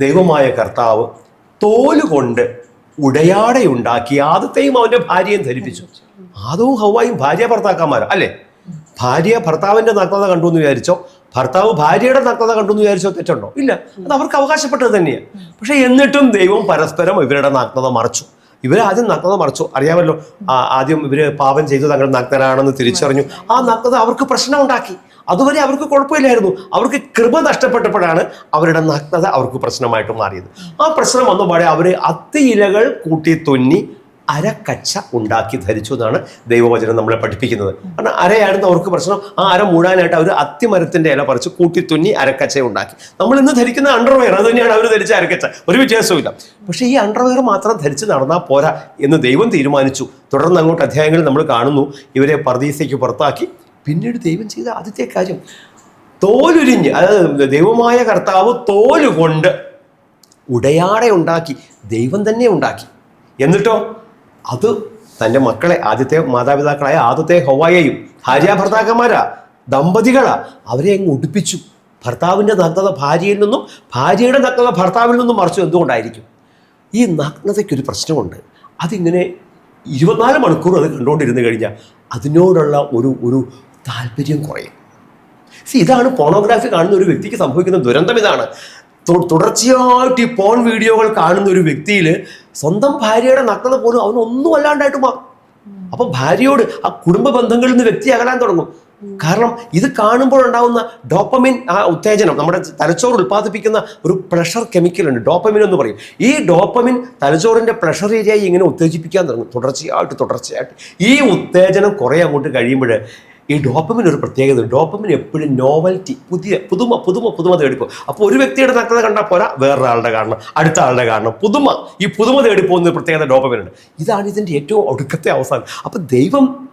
ദൈവമായ കർത്താവ് തോലുകൊണ്ട് ഉടയാടയുണ്ടാക്കി ആദത്തെയും അവന്റെ ഭാര്യയും ധരിപ്പിച്ചു. ആദവും ഹവായും ഭാര്യ ഭർത്താക്കന്മാരോ അല്ലേ? ഭാര്യ ഭർത്താവിന്റെ നഗ്നത കണ്ടു എന്ന് വിചാരിച്ചോ? ഭർത്താവ് ഭാര്യയുടെ നഗ്നത കണ്ടു എന്ന് വിചാരിച്ചോ? തെറ്റുണ്ടോ? ഇല്ല. അത് അവർക്ക് അവകാശപ്പെട്ടത് തന്നെയാണ് പക്ഷേ എന്നിട്ടും ദൈവം പരസ്പരം ഇവരുടെ നഗ്നത മറച്ചു. ഇവർ ആദ്യം നഗ്നത മറച്ചു. അറിയാമല്ലോ ആദ്യം ഇവർ പാപം ചെയ്തു തങ്ങൾ നഗ്നരാണെന്ന് തിരിച്ചറിഞ്ഞു. ആ നഗ്നത അവർക്ക് പ്രശ്നം ഉണ്ടാക്കി അതുവരെ അവർക്ക് കുഴപ്പമില്ലായിരുന്നു. അവർക്ക് കൃപ നഷ്ടപ്പെട്ടപ്പോഴാണ് അവരുടെ നഗ്നത അവർക്ക് പ്രശ്നമായിട്ട് മാറിയത്. ആ പ്രശ്നം വന്നപാടെ അവർ അത്തിയിലകൾ കൂട്ടി തുന്നി അരക്കച്ച ഉണ്ടാക്കി ധരിച്ചു എന്നാണ് ദൈവവചനം നമ്മളെ പഠിപ്പിക്കുന്നത്. കാരണം അരയായിരുന്നു അവർക്ക് പ്രശ്നം. ആ അര മൂടാനായിട്ട് അവർ അത്തിമരത്തിന്റെ ഇല പറിച്ച് കൂട്ടി തുന്നി അരക്കച്ച ഉണ്ടാക്കി. നമ്മൾ ഇന്ന് ധരിക്കുന്ന അണ്ടർവെയർ അത് തന്നെയാണ് അവർ ധരിച്ച അരക്കച്ച. ഒരു വ്യത്യാസവും പക്ഷേ ഈ അണ്ടർവെയർ മാത്രം ധരിച്ച് നടന്നാൽ പോരാ എന്ന് ദൈവം തീരുമാനിച്ചു. തുടർന്ന് അങ്ങോട്ട് അധ്യായങ്ങളിൽ നമ്മൾ കാണുന്നു. ഇവരെ പർദീസയ്ക്ക് പുറത്താക്കി. പിന്നീട് ദൈവം ചെയ്ത ആദ്യത്തെ കാര്യം തോലുരിഞ്ഞ് അതായത് ദൈവമായ കർത്താവ് തോലുകൊണ്ട് ഉടയാടെ ഉണ്ടാക്കി ദൈവം തന്നെ ഉണ്ടാക്കി. എന്നിട്ടോ? അത് തന്റെ മക്കളെ ആദ്യത്തെ മാതാപിതാക്കളായ ആദ്യത്തെ ഹൊവായയും ഭാര്യ ഭർത്താക്കന്മാരാ ദമ്പതികളാ അവരെ അങ്ങ് ഉടുപ്പിച്ചു ഭർത്താവിന്റെ നഗ്നത ഭാര്യയിൽ നിന്നും ഭാര്യയുടെ നഗ്നത ഭർത്താവിൽ നിന്നും മറിച്ചു. എന്തുകൊണ്ടായിരിക്കും? ഈ നഗ്നതയ്ക്കൊരു പ്രശ്നമുണ്ട്. അതിങ്ങനെ ഇരുപത്തിനാല് മണിക്കൂർ അത് കണ്ടുകൊണ്ടിരുന്ന് കഴിഞ്ഞാൽ അതിനോടുള്ള ഒരു ഒരു താല്പര്യം കുറയും. സി ഇതാണ് പോണോഗ്രാഫി കാണുന്ന ഒരു വ്യക്തിക്ക് സംഭവിക്കുന്ന ദുരന്തം ഇതാണ്. തുടർച്ചയായിട്ട് ഈ പോൺ വീഡിയോകൾ കാണുന്ന ഒരു വ്യക്തിയിൽ സ്വന്തം ഭാര്യയുടെ നഗ്നത പോലും അവനൊന്നും അല്ലാണ്ടായിട്ട് മാറും അപ്പൊ ഭാര്യയോട് ആ കുടുംബ ബന്ധങ്ങളിൽ നിന്ന് വ്യക്തി അകലാൻ തുടങ്ങും. കാരണം ഇത് കാണുമ്പോൾ ഉണ്ടാകുന്ന ഡോപ്പമിൻ ആ ഉത്തേജനം നമ്മുടെ തലച്ചോർ ഉൽപ്പാദിപ്പിക്കുന്ന ഒരു പ്രഷർ കെമിക്കൽ ഉണ്ട്. ഡോപ്പമിൻ എന്ന് പറയും. ഈ ഡോപ്പമിൻ തലച്ചോറിന്റെ പ്രഷർ ഏരിയയെ ഇങ്ങനെ ഉത്തേജിപ്പിക്കാൻ തുടങ്ങും. തുടർച്ചയായിട്ട് തുടർച്ചയായിട്ട്. ഈ ഉത്തേജനം കുറേ അങ്ങോട്ട് കഴിയുമ്പോൾ ഈ ഡോപ്പമിൻ ഒരു പ്രത്യേകത. ഡോപ്പമിൻ എപ്പോഴും നോവൽറ്റി പുതിയ പുതുമ പുതുമ പുതുമ തേടിപ്പോ അപ്പോൾ ഒരു വ്യക്തിയുടെ നഗ്നത കണ്ടാൽ പോരാ വേറൊരാളുടെ കാരണം അടുത്ത ആളുടെ കാരണം. പുതുമ ഈ പുതുമ തേടിപ്പോകുന്ന പ്രത്യേകത ഡോപ്പമിൻ ഉണ്ട്. ഇതാണ് ഇതിന്റെ ഏറ്റവും ഒടുക്കത്തെ അവസാനം. അപ്പം ദൈവം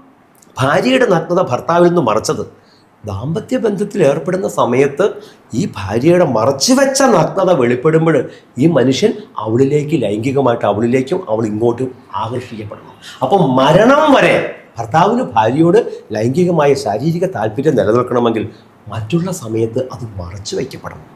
ഭാര്യയുടെ നഗ്നത ഭർത്താവിൽ നിന്ന് മറച്ചത്. ദാമ്പത്യ ബന്ധത്തിൽ ഏർപ്പെടുന്ന സമയത്ത് ഈ ഭാര്യയുടെ മറച്ചുവെച്ച നഗ്നത വെളിപ്പെടുമ്പോൾ ഈ മനുഷ്യൻ അവളിലേക്ക് ലൈംഗികമായിട്ട് അവളിലേക്കും അവൾ ഇങ്ങോട്ടും ആകർഷിക്കപ്പെടണം. അപ്പം മരണം വരെ ഭർത്താവിന് ഭാര്യയോട് ലൈംഗികമായ ശാരീരിക താല്പര്യം നിലനിൽക്കണമെങ്കിൽ മറ്റുള്ള സമയത്ത് അത് മറച്ചു വയ്ക്കപ്പെടണം.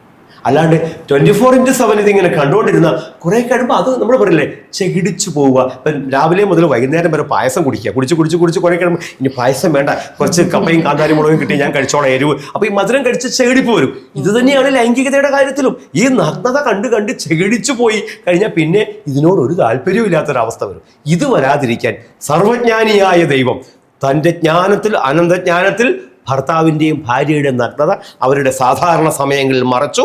അല്ലാണ്ട് ട്വന്റി ഫോർ ഇന്റു സെവൻ ഇതിങ്ങനെ കണ്ടുകൊണ്ടിരുന്ന കുറെ കഴിയുമ്പോൾ അത് നമ്മൾ പറയില്ലേ ചെകിടിച്ചു പോവുക. ഇപ്പം രാവിലെ മുതൽ വൈകുന്നേരം വരെ പായസം കുടിക്കുക. കുടിച്ച് കുടിച്ച് കുടിച്ച് കുറെ കഴിയുമ്പോൾ ഇനി പായസം വേണ്ട. കുറച്ച് കപ്പയും കാന്താരി മുളകും കിട്ടി ഞാൻ കഴിച്ചോളാം എരിവ്. അപ്പോൾ ഈ മധുരം കഴിച്ച് ചെകിടിപ്പ് വരും. ഇത് തന്നെയാണ് ലൈംഗികതയുടെ കാര്യത്തിലും. ഈ നഗ്നത കണ്ട് കണ്ട് ചെകിടിച്ചു പോയി കഴിഞ്ഞാൽ പിന്നെ ഇതിനോട് ഒരു താല്പര്യവും ഇല്ലാത്തൊരവസ്ഥ വരും. ഇത് വരാതിരിക്കാൻ സർവജ്ഞാനിയായ ദൈവം തന്റെ ജ്ഞാനത്തിൽ അനന്തജ്ഞാനത്തിൽ ഭർത്താവിന്റെയും ഭാര്യയുടെയും നഗ്നത അവരുടെ സാധാരണ സമയങ്ങളിൽ മറച്ചു.